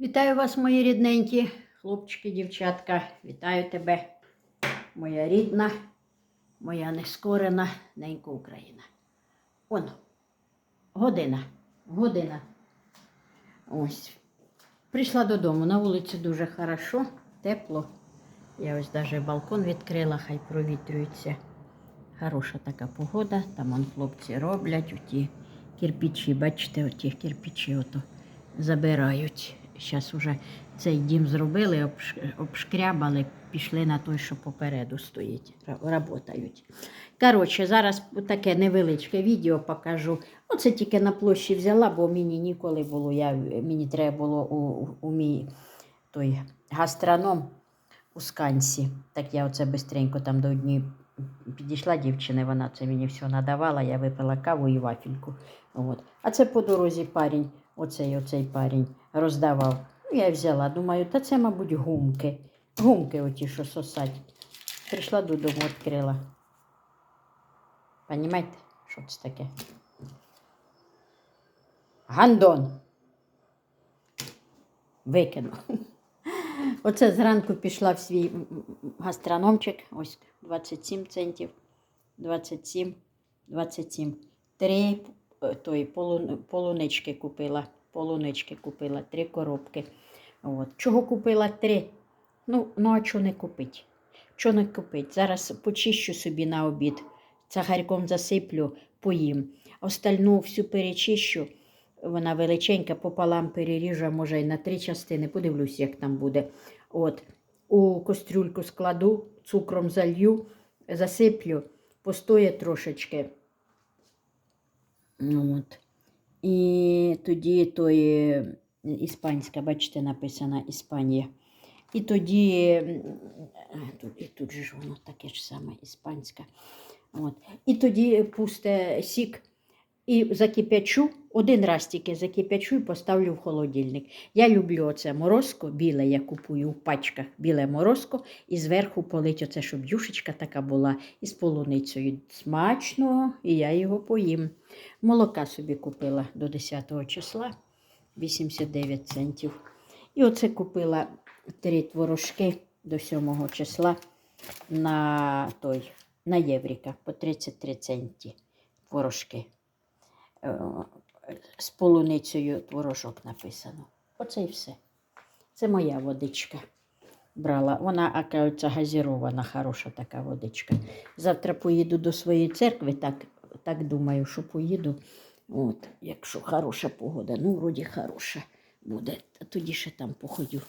Вітаю вас, мої рідненькі, хлопчики, дівчатка. Вітаю тебе, моя рідна, моя нескорена ненька Україна. Он, година, година. Ось. Прийшла додому. На вулиці дуже хорошо, тепло. Я ось навіть балкон відкрила, хай провітрюється. Хороша така погода. Там он хлопці роблять оті кирпичі, бачите, оті кирпичі ото забирають. Зараз вже цей дім зробили, обшкрябали, пішли на той, що попереду стоїть, працюють. Коротше, зараз таке невеличке відео покажу. Оце тільки на площі взяла, бо мені ніколи було. Я, мені треба було у, у, мій той гастроном у сканці. Так я оце бистренько там до однієї підійшла дівчина, вона це мені все надавала, я випила каву і вафельку. От. А це по дорозі парень, оцей оцей парень роздавав. Ну, я взяла, думаю, та це, мабуть, гумки. Гумки оті, що сосать. Прийшла додому, відкрила. Понімаєте, що це таке? Гандон. Викинув. Оце зранку пішла в свій гастрономчик. Ось 27 центів. 27, 27. Три е, той, полу, полунички купила. Полунички купила, три коробки. От. Чого купила три? Ну, ну а чого не купить? Чого не купить? Зараз почищу собі на обід, сахарком засиплю, поїм. Остальну всю перечищу. Вона величенька, пополам переріжу, може й на три частини. Подивлюсь, як там буде. От. У кастрюльку складу, цукром залью, засиплю, постоє трошечки. От. І тоді той е, іспанська, бачите, написана Іспанія. І тоді, тут, і тут же ж воно таке ж саме іспанська. От. І тоді пусте сік і закипячу, один раз тільки закипячу і поставлю в холодильник. Я люблю оце морозко, біле я купую в пачках, біле морозко, і зверху полить оце, щоб юшечка така була із полуницею. Смачно, і я його поїм. Молока собі купила до 10 числа, 89 центів. І оце купила три творожки до 7 числа на той, на Євріка по 33 центі творожки. Е, З полуницею творожок написано. Оце і все. Це моя водичка. Брала. Вона, оказується, газірована, хороша така водичка. Завтра поїду до своєї церкви, так, так думаю, що поїду. От, якщо хороша погода, ну, вроді хороша буде. Тоді ще там походю.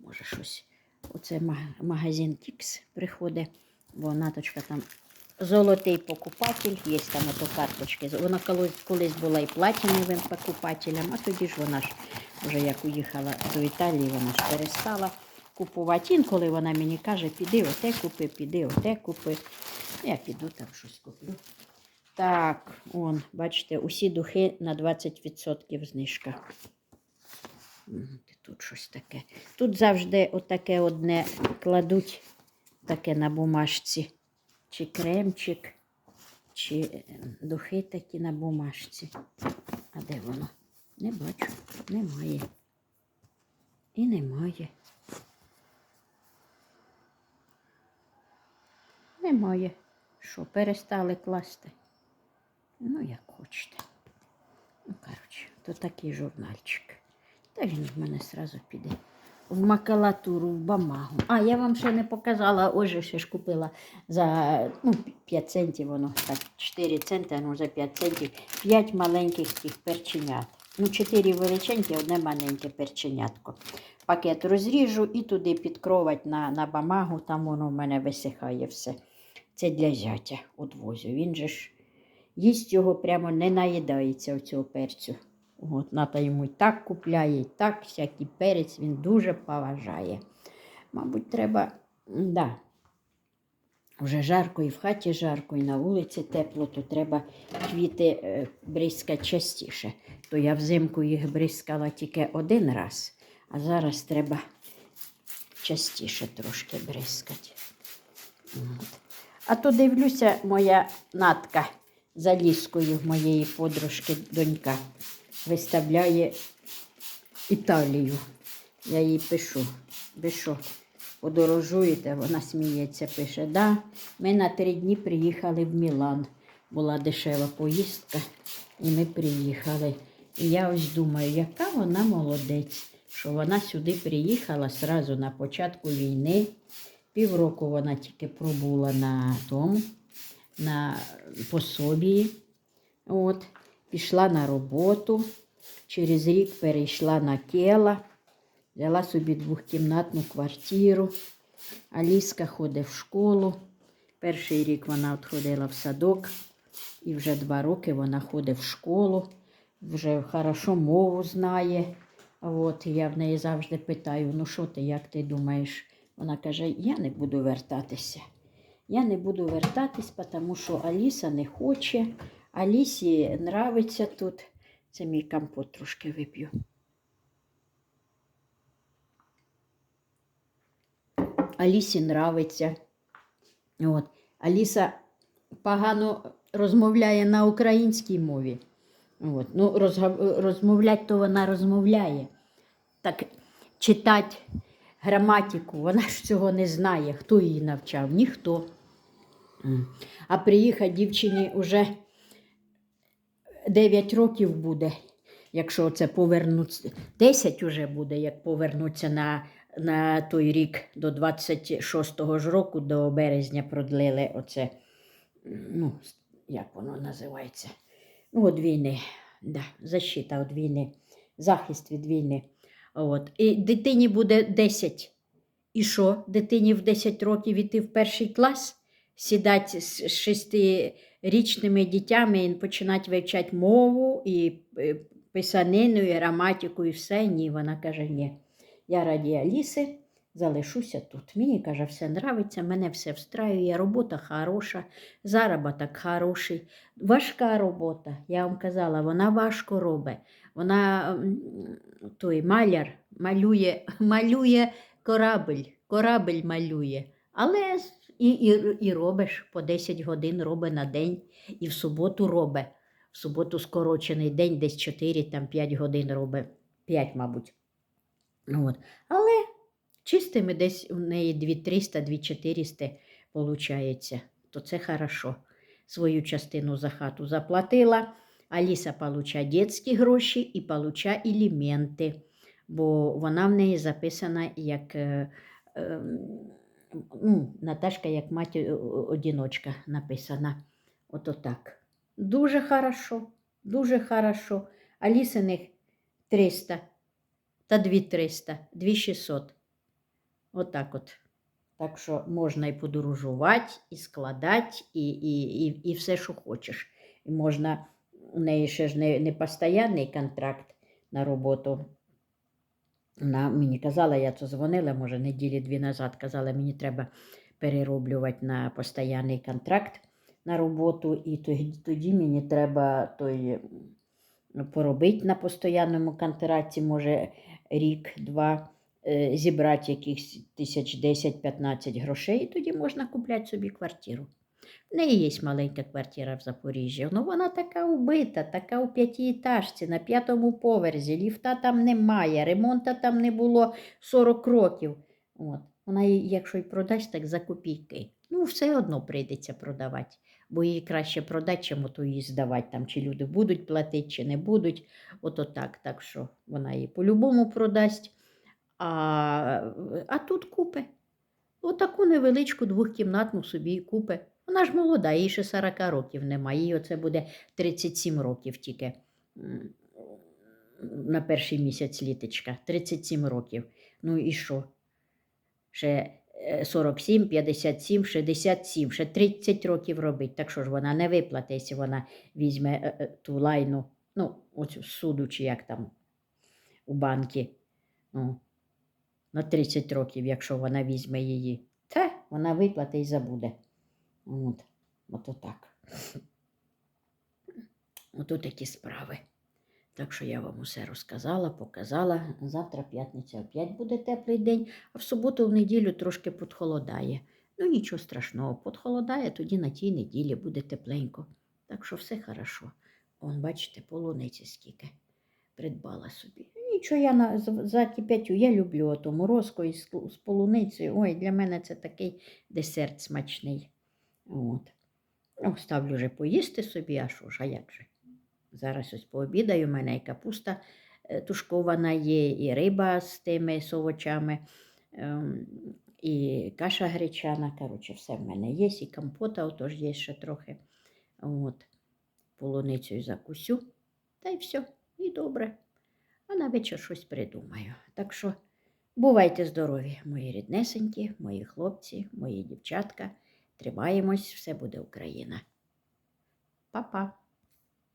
Може щось. Оце магазин Тікс приходить, бо наточка там золотий покупатель, є там ото карточки. Вона колись, була і платіновим покупателем, а тоді ж вона ж вже як уїхала до Італії, вона ж перестала купувати. Інколи вона мені каже, піди оте купи, піди оте купи. Я піду там щось куплю. Так, он, бачите, усі духи на 20% знижка. Тут щось таке. Тут завжди отаке одне кладуть таке на бумажці. Чи кремчик, чи е, духи такі на бумажці. А де воно? Не бачу, немає. І немає. Немає. Що, перестали класти? Ну, як хочете. Ну, коротше, то такий журнальчик. Та він в мене сразу піде. В макулатуру, в бамагу. А, я вам ще не показала, ось ще ж купила за ну, 5 центів, воно так, 4 центи, ну за 5 центів, 5 маленьких тих перченят. Ну, 4 величенькі, одне маленьке перченятко. Пакет розріжу і туди підкровать на, на бамагу, там воно в мене висихає все. Це для зятя одвозю. Він же ж їсть його прямо не наїдається оцього перцю. От, Ната йому і так купляє, і так, всякий перець він дуже поважає. Мабуть, треба, да, вже жарко і в хаті жарко, і на вулиці тепло, то треба квіти е, бризкати частіше. То я взимку їх бризкала тільки один раз, а зараз треба частіше трошки бризкати. От. А то дивлюся, моя натка за ліскою моєї подружки донька виставляє Італію. Я їй пишу, ви що, подорожуєте? Вона сміється, пише, да, ми на три дні приїхали в Мілан. Була дешева поїздка, і ми приїхали. І я ось думаю, яка вона молодець, що вона сюди приїхала сразу на початку війни. Півроку вона тільки пробула на тому, на пособії. От, пішла на роботу. Через рік перейшла на Кела, взяла собі двохкімнатну квартиру. Аліска ходить в школу. Перший рік вона от ходила в садок, і вже два роки вона ходить в школу, вже хорошо мову знає. От, я в неї завжди питаю: ну що ти, як ти думаєш? Вона каже: Я не буду вертатися. Я не буду вертатись, тому що Аліса не хоче. Алісі нравиться тут. Це мій компот трошки вип'ю. Алісі нравиться. От. Аліса погано розмовляє на українській мові. От. Ну, розмовляти то вона розмовляє. Так читати граматику, вона ж цього не знає. Хто її навчав? Ніхто. А приїхати дівчині вже 9 років буде, якщо це повернуться. 10 вже буде, як повернуться на, на той рік до 26-го ж року, до березня продлили оце, ну, як воно називається? Ну, від війни, да, защита від війни, захист від війни. От. І дитині буде 10. І що? Дитині в 10 років іти в перший клас, сідати з шестирічними дітями і починати вивчати мову і е, писанину, і граматику, і все. Ні, вона каже, ні. Я раді Аліси залишуся тут. Мені каже, все нравиться, мене все встраює, робота хороша, заробіток хороший. Важка робота. Я вам казала, вона важко робить. Вона той маляр малює, малює корабель, корабель малює. Але і, і, і робиш по 10 годин робить на день, і в суботу робить. В суботу скорочений день, десь 4 там 5 годин робить. 5, мабуть. От. Але чистими десь у неї 2300, 2400 виходить. То це хорошо. Свою частину за хату заплатила. Аліса получає дитячі гроші і получає елементи, бо вона в неї записана як е, е, ну, Наташка як мать е, одіночка написана. Ото так. Дуже хорошо, дуже хорошо. Алісиних 300 та 2300, 2600. Отак от. Так що можна і подорожувати, і складати, і, і, і, і все, що хочеш. І можна, у неї ще ж не, не постійний контракт на роботу. Вона мені казала, я дзвонила, може, неділі дві назад, казала, мені треба перероблювати на постійний контракт на роботу, і тоді, тоді мені треба той поробити на постійному контракті, може, рік-два, е, зібрати якихось тисяч 10-15 грошей, і тоді можна купляти собі квартиру. В неї є маленька квартира в Запоріжжі. Ну, вона така убита, така у п'ятиэтажці, на п'ятому поверсі, ліфта там немає, ремонту там не було 40 років. От. Вона її, якщо й продасть, так за копійки. Ну, все одно прийдеться продавати, бо її краще продати, чим ото її здавати, там, чи люди будуть платити, чи не будуть. Ото так. Так що вона її по-любому продасть. А, а тут купе. Отаку невеличку двохкімнатну собі і купе. Вона ж молода, їй ще 40 років немає. Їй оце буде 37 років тільки на перший місяць літочка. 37 років. Ну і що? Ще е, 47, 57, 67, ще 30 років робить. Так що ж вона не виплатить, якщо вона візьме е, е, ту лайну, ну, оцю суду, чи як там у банки. Ну, на 30 років, якщо вона візьме її. Та вона виплатить і забуде. От, от отак. Ото такі справи. Так що я вам усе розказала, показала. Завтра п'ятниця опять буде теплий день, а в суботу, в неділю трошки подхолодає. Ну нічого страшного, подхолодає, тоді на тій неділі буде тепленько. Так що все хорошо. Он, бачите, полуниці скільки придбала собі. нічого, я на, з- закип'ятю. Я люблю оту морозку із, з полуницею. Ой, для мене це такий десерт смачний. От. Ну, ставлю вже поїсти собі, а що ж, а як же? Зараз ось пообідаю, у мене і капуста е, тушкована є, і риба з тими з овочами, ем, і каша гречана. Коротше, все в мене є, і компота, отож є ще трохи. От. Полуницею закусю. Та й все, і добре. А на вечір щось придумаю. Так що бувайте здорові, мої ріднесенькі, мої хлопці, мої дівчатка. Тримаємось, все буде Україна. Па-па!